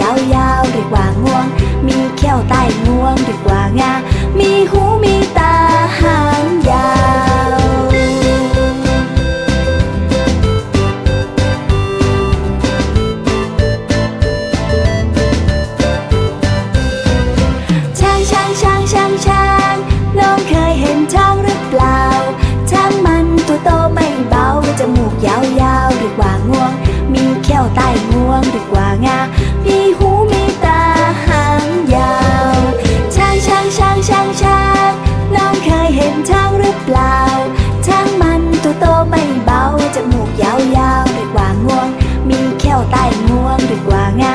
ยาวๆเรียกว่างวง มีแข้วใต้งวงเรียกว่างา มีหูมีตาหางยาวช้างช้างช้างช้างช้างน้องเคยเห็นช้างหรือเปล่าช้างมันตัวโตไม่เบาจมูกยาวๆเรียกว่างวง มีแข้วใต้งวงเรียกว่างาือเปล่าช่างมันตัวโตไม่เบาจมูกยาวๆเรียกว่างวง มีแข้วใต้งวงเรียกว่างา